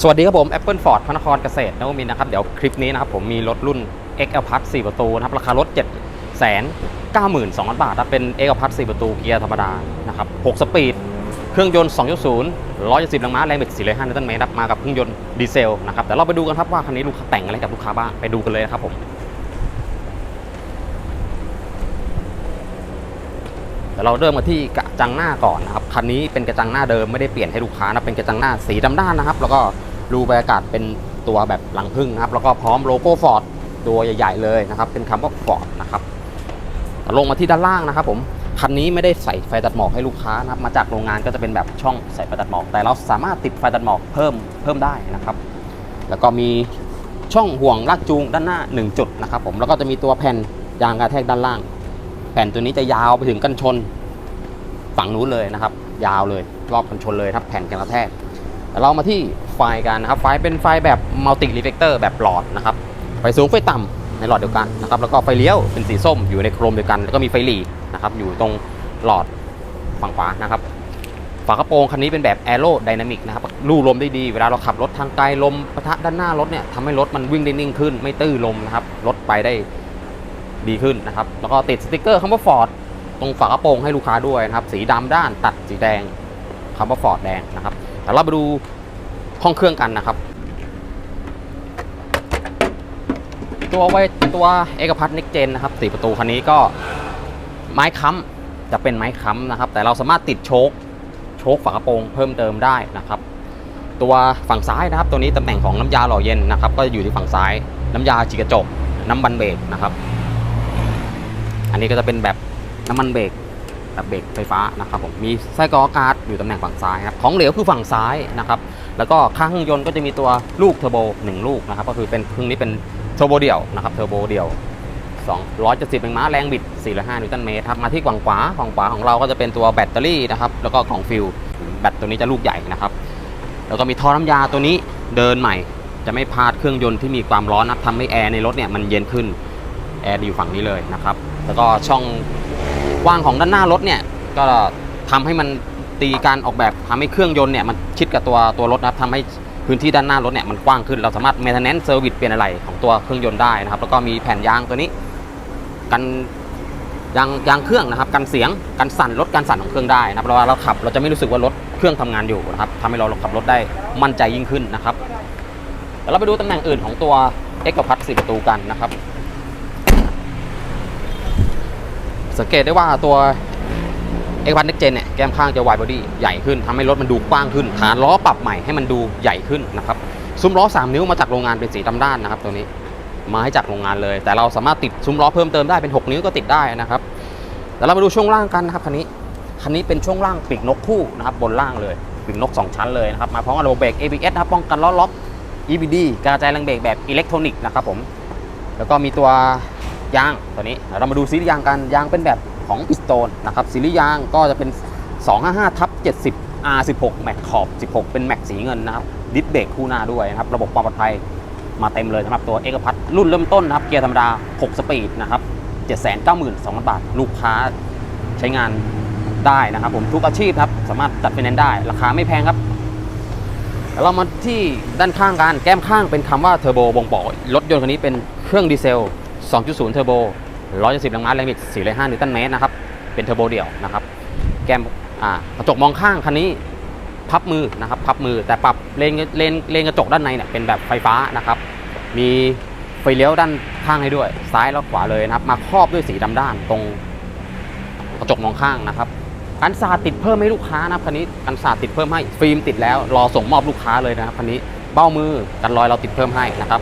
สวัสดีครับผม Apple Ford พระนครเกษตรนวมินนะครับ เดี๋ยวคลิปนี้นะครับผมมีรถรุ่น XL Plus 4 ประตูนะครับ ราคารถ 7 9 2 0 0 0 บาทครับเป็น XL Plus 4 ประตูเกียร์ธรรมดานะครับ6สปีด เครื่องยนต์ 2.0 110แรงม้าแรงบิด405นิวตันเมตรครับมากับเครื่องยนต์ดีเซลนะครับแต่เราไปดูกันครับว่าคันนี้ลูกค้าแต่งอะไรกับลูกค้าบ้างไปดูกันเลยนะครับผม ดี๋ยวเราเริ่มกันที่กระจังหน้าก่อนนะครับคันนี้เป็นกระจังหน้าเดิมไม่ได้เปลี่ยนให้ลูกค้านะเป็นกระจังหน้าสีดำด้านนะครับ แล้วก็รูบรรยากาศเป็นตัวแบบหลังพึ่งนะครับ แล้วก็พร้อมโลโก้ฟอร์ดตัวใหญ่ ๆ เลยนะครับ เป็นคำว่าฟอร์ดนะครับลงมาที่ด้านล่างนะครับผมคันนี้ไม่ได้ใส่ไฟตัดหมอกให้ลูกค้านะครับ มาจากโรงงานก็จะเป็นแบบช่องใส่ไฟตัดหมอก แต่เราสามารถติดไฟตัดหมอกเพิ่มเพิ่มได้นะครับ แล้วก็มีช่องห่วงลากจูงด้านหน้า 1 จุดนะครับผมแล้วก็จะมีตัวแผ่นยางกระแทกด้านล่าง แผ่นตัวนี้จะยาวไปถึงกันชน ฝั่งนู้นเลยนะครับ ยาวเลยรอบกันชนเลยครับแผ่นกันกระแทกเรามาที่ไฟกันนะครับ ไฟเป็นไฟแบบมัลติรีเฟกเตอร์แบบหลอดนะครับไฟสูงไฟต่ำในหลอดเดียวกันนะครับ แล้วก็ไฟเลี้ยวเป็นสีส้มอยู่ในโครมเดียวกัน แล้วก็มีไฟหลีนะครับ อยู่ตรงหลอดฝั่งขวานะครับฝากระโปรงคันนี้เป็นแบบแอโร d y นามิกนะครับลู่ลมได้ดี เวลาเราขับรถทางไกลลมปะทะด้านหน้ารถเนี่ยทำให้รถมันวิ่งได้นิ่งขึ้น ไม่ตื้อลมนะครับ รถไปได้ดีขึ้นนะครับ แล้วก็ติดสติกเกอร์คำว่า Ford ตรงฝากระโปรงให้ลูกค้าด้วยนะครับ สีดำด้านตัดสีแดงคำว่า Ford แดงนะครับแต่เราไปดูห้องเครื่องกันนะครับ ตัวไว้ตัวเอกพัทนิกเจนนะครับสี่ประตูคันนี้ก็ไม้ค้ำจะเป็นไม้ค้ำนะครับ แต่เราสามารถติดโชคโชคฝากระโปรงเพิ่มเติมได้นะครับ ตัวฝั่งซ้ายนะครับ ตัวนี้ตำแหน่งของน้ำยาหล่อเย็นนะครับ ก็อยู่ที่ฝั่งซ้าย น้ำยาฉีกระจก น้ำบันเบรกนะครับ อันนี้ก็จะเป็นแบบ น้ำมันเบรกแบบเบรกไฟฟ้านะครับผมมีไส้กรอกากาศอยู่ตำแหน่งฝั่งซ้ายนะครับของเหลวคือฝั่งซ้ายนะครับแล้วก็ข้างเครื่องยนต์ก็จะมีตัวลูกเทอร์โบ1 ลูกนะครับก็คือเป็นเครื่องนี้เป็นเทอร์โบเดี่ยวนะครับเทอร์โบเดี่ยว270แรงม้าแรงบิด 405 นิวตันเมตรครับมาที่ฝั่งขวาฝั่งขวาของเราก็จะเป็นตัวแบตเตอรี่นะครับแล้วก็กล่องฟิลแบตตัวนี้จะลูกใหญ่นะครับแล้วก็มีท่อน้ำยาตัวนี้เดินใหม่ จะไม่พลาดเครื่องยนต์ที่มีความร้อนนะทำให้แอร์ในรถเนี่ยมันเย็นขึ้นแอร์อยู่ฝั่งนี้เลยนะครับแล้วก็ช่อง ว้างของด้านหน้ารถเนี่ยก็ทำให้มันตีการออกแบบทำให้เครื่องยนต์เนี่ยมันชิดกับตัวตัวรถนะครับทำให้พื้นที่ด้านหน้ารถเนี่ยมันกว้างขึ้นเราสามารถ maintenance service เปลี่ยนอะไรของตัวเครื่องยนต์ได้นะครับ แล้วก็มีแผ่นยางตัวนี้ กันยางยางเครื่องนะครับ กันเสียงกันสั่นลดการสั่นของเครื่องได้นะครับเราเราขับเราจะไม่รู้สึกว่ารถเครื่องทำงานอยู่นะครับทำให้เราขับรถได้มั่นใจยิ่งขึ้นนะครับเดี๋ยวเราไปดูตำแหน่งอื่นของตัว X กับพัด4ประตูกันนะครับ สังเกตได้ว่าตัว X พัด Next Gen เนี่ยแก้มข้างจะ wide body ใหญ่ขึ้นทำให้รถมันดูกว้างขึ้นฐานล้อปรับใหม่ให้มันดูใหญ่ขึ้นนะครับซุ้มล้อ 3 นิ้วมาจากโรงงานเป็นสีดำด้านนะครับตัวนี้มาให้จากโรงงานเลย แต่เราสามารถติดซุ้มล้อเพิ่มเติมได้เป็น 6 นิ้วก็ติดได้นะครับเดี๋ยวเรามาดูช่วงล่างกันนะครับคันนี้คันนี้เป็นช่วงล่างปีกนกคู่นะครับบนล่างเลยปีกนก 2 ชั้นเลยนะครับมาพร้อมกับระบบเบรก ABS นะครับป้องกันล้อล็อก EBD การกระจายแรงเบรกแบบอิเล็กทรอนิกส์นะครับผมแล้วก็มีตัว ยางตัวนี้เรามาดูซีรีส์ยางกันยางเป็นแบบของพิสโตนนะครับซีรีส์ยางก็จะเป็น 255ทับ70 R16 แม็กขอบ 16 เป็นแม็กสีเงินนะครับดิสเบรกคู่หน้าด้วยนะครับระบบความปลอดภัยมาเต็มเลยสำหรับตัวเอกพัทรุ่นเริ่มต้นนะครับเกียร์ธรรมดา 6 สปีดนะครับ792,000 บาท ลูกค้าใช้งานได้นะครับผมทุกอาชีพครับสามารถจัดไฟแนนซ์ได้ ราคาไม่แพงครับเรามาที่ด้านข้างกันแก้มข้างเป็นคำว่าเทอร์โบบ่งบอกรถยนต์คันนี้เป็นเครื่องดีเซล 2.0 เทอร์โบ 170 แรงม้าแรงบิด 405 นิวตันเมตรนะครับ เป็นเทอร์โบเดี่ยวนะครับ แก้มอ่ากระจกมองข้างคันนี้พับมือนะครับ พับมือแต่ปรับเลนเลนเลนกระจกด้านในเนี่ยเป็นแบบไฟฟ้านะครับ มีไฟเลี้ยวด้านข้างให้ด้วย ซ้ายและขวาเลยนะครับ มาครอบด้วยสีดำด้านตรงกระจกมองข้างนะครับกันสาดติดเพิ่มให้ลูกค้านะครับคันนี้กันสาดติดเพิ่มให้ฟิล์มติดแล้วรอส่งมอบลูกค้าเลยนะครับคันนี้เบ้ามือกันรอยเราติดเพิ่มให้นะครับ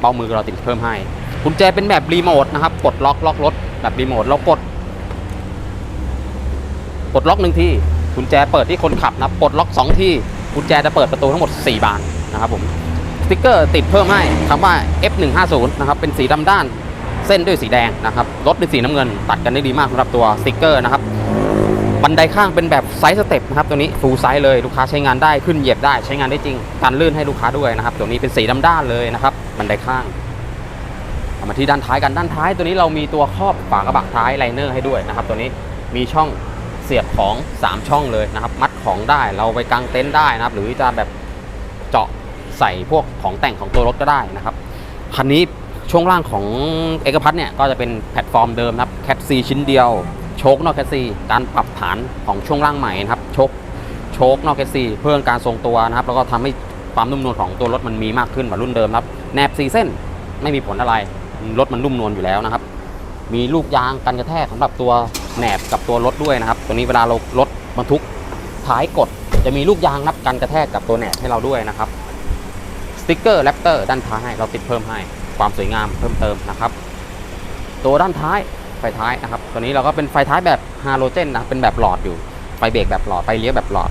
เบ้ามือเราติดเพิ่มให้ กุญแจเป็นแบบรีโมทนะครับ กดล็อกล็อกรถแบบรีโมทเรากด กดล็อกหนึ่งที่กุญแจเปิดที่คนขับนะปลดล็อก 2 ที่กุญแจจะเปิดประตูทั้งหมด 4 บานนะครับผมสติ๊กเกอร์ติดเพิ่มให้คำว่า F150 นะครับเป็นสีดำด้านเส้นด้วยสีแดงนะครับรถเป็นสีน้ำเงิน ตัดกันได้ดีมากสำหรับตัวสติ๊กเกอร์นะครับบันไดข้างเป็นแบบไซส์สเต็ปนะครับตัวนี้ฟูลไซส์เลยลูกค้าใช้งานได้ขึ้นเหยียบได้ใช้งานได้จริงการลื่นให้ลูกค้าด้วยนะครับตัวนี้เป็นสีดำด้านเลยนะครับบันไดข้าง มาที่ด้านท้ายกันด้านท้ายตัวนี้เรามีตัวครอบฝากระบะท้ายไลเนอร์ให้ด้วยนะครับ ตัวนี้มีช่องเสียบของ 3 ช่องเลยนะครับ มัดของได้เราไปกางเต็นท์ได้นะครับ หรือจะแบบเจาะใส่พวกของแต่งของตัวรถก็ได้นะครับคันนี้ช่วงล่างของเอกพัทเนี่ยก็จะเป็นแพลตฟอร์มเดิมนะครับแคทซีชิ้นเดียวโชคนอกแคทซีการปรับฐานของช่วงล่างใหม่นะครับโชคโชคนอกแคทซีเพื่อการทรงตัวนะครับ แล้วก็ทำให้ความนุ่มนวลของตัวรถมันมีมากขึ้นกว่ารุ่นเดิมครับแนบซีเส้นไม่มีผลอะไร รถมันนุ่มนวลอยู่แล้วนะครับ มีลูกยางกันกระแทกสำหรับตัวแหนบกับตัวรถด้วยนะครับ ตัวนี้เวลาเรารถบรรทุกท้ายกด จะมีลูกยางนับกันกระแทกกับตัวแหนบให้เราด้วยนะครับสติกเกอร์แรปเตอร์ด้านท้ายให้เราติดเพิ่มให้ความสวยงามเพิ่มเติมนะครับ ตัวด้านท้ายไฟท้ายนะครับ ตัวนี้เราก็เป็นไฟท้ายแบบฮาโลเจนนะเป็นแบบหลอดอยู่ไฟเบรกแบบหลอดไฟเลี้ยวแบบหลอด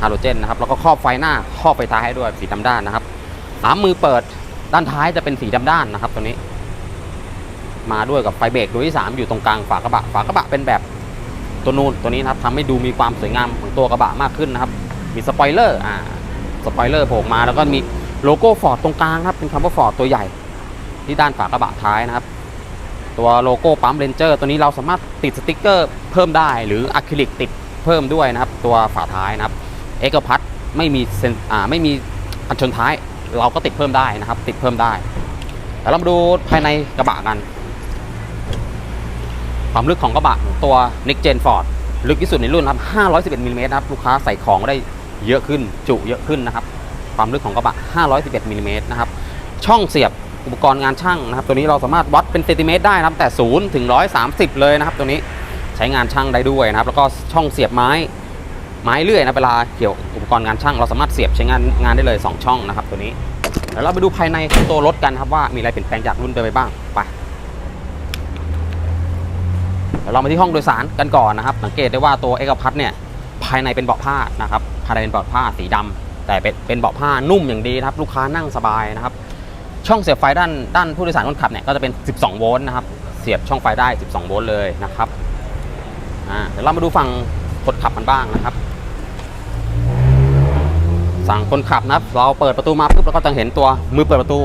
ฮาโลเจนนะครับแล้วก็ครอบไฟหน้าครอบไฟท้ายให้ด้วยสีดำด้านนะครับสามมือเปิดด้านท้ายจะเป็นสีดำด้านนะครับตัวนี้ มาด้วยกับไฟเบรกดวที่ 3 อยู่ตรงกลางฝากระบะ ฝากระบะเป็นแบบตัวนูนตัวนี้นะครับทำให้ดูมีความสวยงามของตัวกระบะมากขึ้นนะครับ มีสปอยเลอร์อ่าสปอยเลอร์โผล่มาแล้วก็มีโลโก้ฟอร์ดตรงกลางครับเป็นคำว่าฟอร์ดตัวใหญ่ ที่ด้านฝากระบะท้ายนะครับตัวโลโก้ปั๊มเรนเจอร์ตัวนี้เราสามารถติดสติกเกอร์เพิ่มได้หรืออะคริลิกติดเพิ่มด้วยนะครับ ตัวฝาท้ายนะครับเอกพัทไม่มีเซนอ่าไม่มีอันชนท้าย เราก็ติดเพิ่มได้นะครับ ติดเพิ่มได้แล้วเรามาดูภายในกระบะกัน ความลึกของกระบะตัว Next Gen Ford ลึกที่สุดในรุ่นครับ 511มิลลิเมตรนะครับลูกค้าใส่ของได้เยอะขึ้นจุเยอะขึ้นนะครับความลึกของกระบะ 511มิลลิเมตรนะครับช่องเสียบอุปกรณ์งานช่างนะครับ ตัวนี้เราสามารถวัดเป็นเซนติเมตรได้นะครับแต่0ถึง130 เลยนะครับ ตัวนี้ใช้งานช่างได้ด้วยนะครับ แล้วก็ช่องเสียบไม้ไม้เลื่อยนะเวลาเกี่ยวอุปกรณ์งานช่างเราสามารถเสียบใช้งานงานได้เลย 2 ช่องนะครับ ตัวนี้เดี๋ยวเราไปดูภายในตัวรถกันครับว่ามีอะไรเปลี่ยนแปลงจากรุ่นเดิมไปบ้างไป เดี๋ยวเรามาที่ห้องโดยสารกันก่อนนะครับสังเกตได้ว่าตัวเอกพัทเนี่ยภายในเป็นเบาะผ้านะครับภายในเป็นเบาะผ้าสีดำแต่เป็นเป็นเบาะผ้านุ่มอย่างดีนะครับ ลูกค้านั่งสบายนะครับ ช่องเสียบไฟด้านด้านผู้โดยสารคนขับเนี่ยก็จะเป็น 12 โวลต์นะครับเสียบช่องไฟได้ 12 โวลต์เลยนะครับอ่าเดี๋ยวเรามาดูฝั่งคนขับกันบ้างนะครับ สั่งคนขับนะครับเราเปิดประตูมาปุ๊บเราก็จะเห็นตัวมือเปิดประตู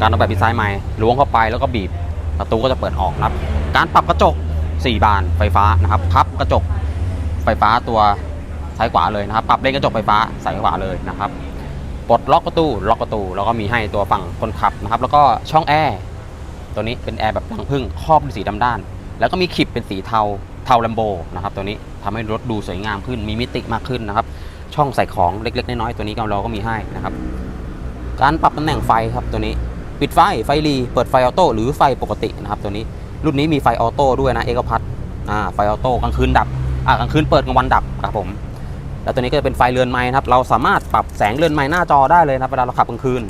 การออกแบบดีไซน์ใหม่ล้วงเข้าไปแล้วก็บีบประตูก็จะเปิดออกนะครับ การปรับกระจก 4 บานไฟฟ้านะครับพับกระจกไฟฟ้าตัวซ้ายขวาเลยนะครับปรับเลนกระจกไฟฟ้าซ้ายขวาเลยนะครับปลดล็อกประตูล็อกประตูแล้วก็มีให้ตัวฝั่งคนขับนะครับ แล้วก็ช่องแอร์ตัวนี้เป็นแอร์แบบรังผึ้งครอบด้วยสีดำด้าน แล้วก็มีขีบเป็นสีเทาเทาแลมโบนะครับตัวนี้ทำให้รถดูสวยงามขึ้นมีมิติมากขึ้นนะครับ ช่องใส่ของเล็กๆ น้อยๆตัวนี้ก็เราก็มีให้นะครับ การปรับตำแหน่งไฟครับตัวนี้ ปิดไฟไฟรีเปิดไฟออโต้หรือไฟปกตินะครับตัวนี้ รุ่นนี้มีไฟออโต้ด้วยนะเอกพัทอ่าไฟออโต้กลางคืนดับอ่ากลางคืนเปิดกลางวันดับครับผมแล้วตัวนี้ก็จะเป็นไฟเรือนไม้นะครับ เราสามารถปรับแสงเรือนไม้หน้าจอได้เลยนะเวลาเราขับกลางคืน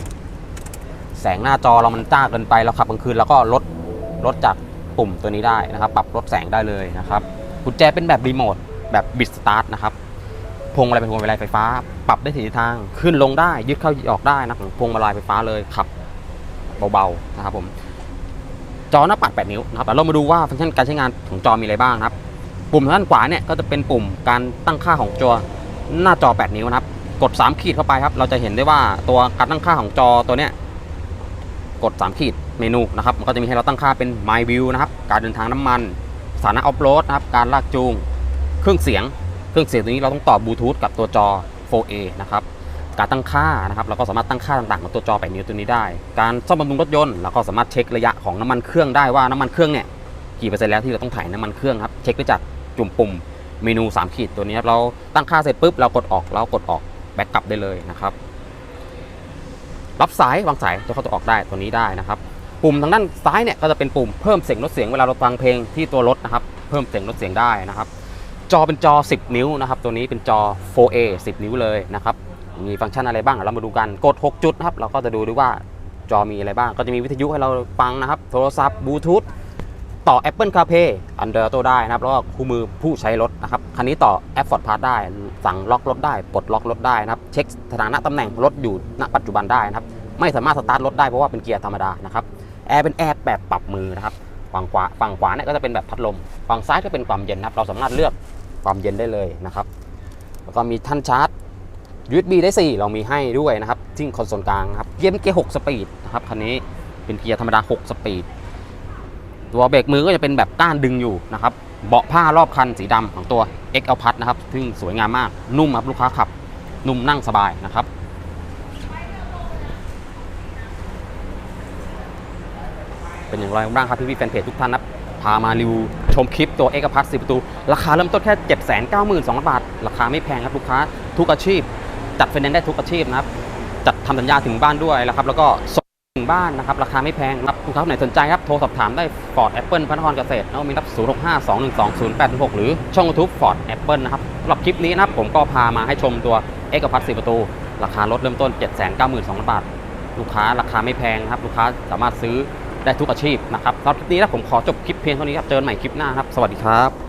แสงหน้าจอเรามันจ้าเกินไปเราขับกลางคืนแล้วก็ลดลดจากปุ่มตัวนี้ได้นะครับ ปรับลดแสงได้เลยนะครับกุญแจเป็นแบบรีโมทแบบบิดสตาร์ทนะครับพวงมาลัยเป็นพวงมาลัยไฟฟ้า ปรับได้สี่ทิศทางขึ้นลงได้ ยึดเข้าออกได้นะครับพวงมาลัยไฟฟ้าเลยขับเบาๆนะครับผม จอหน้าปัด 8 นิ้วนะครับแล้วเรามาดูว่าฟังก์ชันการใช้งานของจอมีอะไรบ้างครับ ปุ่มทางด้านขวาเนี่ยก็จะเป็นปุ่มการตั้งค่าของจอหน้าจอ 8 นิ้วนะครับ กด 3 ขีดเข้าไปครับ เราจะเห็นได้ว่าตัวการตั้งค่าของจอตัวเนี้ยกด 3 ขีดเมนูนะครับ มันก็จะมีให้เราตั้งค่าเป็น My View นะครับ การเดินทางน้ำมัน สถานะออฟโรดนะครับ การลากจูง เครื่องเสียง เครื่องเสียงตัวนี้เราต้องต่อบลูทูธกับตัวจอ 4A นะครับ การตั้งค่านะครับเราก็สามารถตั้งค่าต่างๆของตัวจอ8นิ้วตัวนี้ได้ การซ่อมบำรุงรถยนต์เราก็สามารถเช็คระยะของน้ำมันเครื่องได้ว่าน้ำมันเครื่องเนี่ยกี่เปอร์เซ็นต์แล้วที่เราต้องถ่ายน้ำมันเครื่องครับเช็คได้จากจุ่มปุ่มเมนู 3 ขีดตัวนี้เราตั้งค่าเสร็จปุ๊บเรากดออกเรากดออกแบ็กกลับได้เลยนะครับรับสายวางสายจะเข้าตัวออกได้ตัวนี้ได้นะครับ ปุ่มทางด้านซ้ายเนี่ยก็จะเป็นปุ่มเพิ่มเสียงลดเสียงเวลาเราฟังเพลงที่ตัวรถนะครับเพิ่มเสียงลดเสียงได้นะครับ จอเป็นจอ 10 นิ้วนะครับ ตัวนี้เป็นจอ 4A 10 นิ้วเลยนะครับ มีฟังก์ชันอะไรบ้างเรามาดูกันกด 6 จุดนะครับเราก็จะดูด้วยว่าจอมีอะไรบ้าง ก็จะมีวิทยุให้เราฟังนะครับ โทรศัพท์บลูทูธต่อ Apple CarPlay Android Auto ได้นะครับ แล้วก็คู่มือผู้ใช้รถนะครับ คันนี้ต่อ App Ford Pass ได้ สั่งล็อกรถได้ ปลดล็อกรถได้นะครับ เช็คสถานะตำแหน่งรถอยู่ณปัจจุบันได้นะครับ ไม่สามารถสตาร์ทรถได้เพราะว่าเป็นเกียร์ธรรมดานะครับ แอร์เป็นแอร์แบบปรับมือนะครับ ฝั่งขวา ฝั่งขวาเนี่ยก็จะเป็นแบบพัดลม ฝั่งซ้ายก็เป็นความเย็นนะครับ เราสามารถเลือกความเย็นได้เลยนะครับ แล้วก็มีท่านชาร์จ USB ได้ 4 เรามีให้ด้วยนะครับที่คอนโซลกลางครับเยี่ยมเกียร์6สปีดนะครับคันนี้เป็นเกียร์ธรรมดา 6 สปีด ตัวเบรกมือก็จะเป็นแบบก้านดึงอยู่นะครับ เบาะผ้ารอบคันสีดำของตัว x l p a s นะครับ ซึ่งสวยงามมากนุ่มครับลูกค้าขับ นุ่มนั่งสบายนะครับเป็นอย่างไรบ้างครับพี่พี่แฟนเพจทุกท่านนะพามารีวิวชมคลิปตัวเอ็กซ์พัทสิประตู ราคาเริ่มต้นแค่ 792,000บาท ราคาไม่แพงครับลูกค้าทุกอาชีพ จัดไฟแนนซ์ได้ทุกอาชีพนะครับจัดทำสัญญาถึงบ้านด้วยนะครับ แล้วก็ส่งถึงบ้านนะครับ ราคาไม่แพงครับลูกค้าไหนสนใจครับ โทรสอบถามได้ Ford Apple พระนครเกษตรแล้วมีรับ0 6 5 2 1 2 0 8 6 หรือช่อง YouTube Ford Apple นะครับสำหรับคลิปนี้นะครับผมก็พามาให้ชมตัวเอกพัท4ประตู ราคารถเริ่มต้น 792,000บาท ลูกค้าราคาไม่แพงนะครับ ลูกค้าสามารถซื้อได้ทุกอาชีพนะครับสำหรับคลิปนี้นะผมขอจบคลิปเพียงเท่านี้ครับเจอกันใหม่คลิปหน้าครับสวัสดีครับ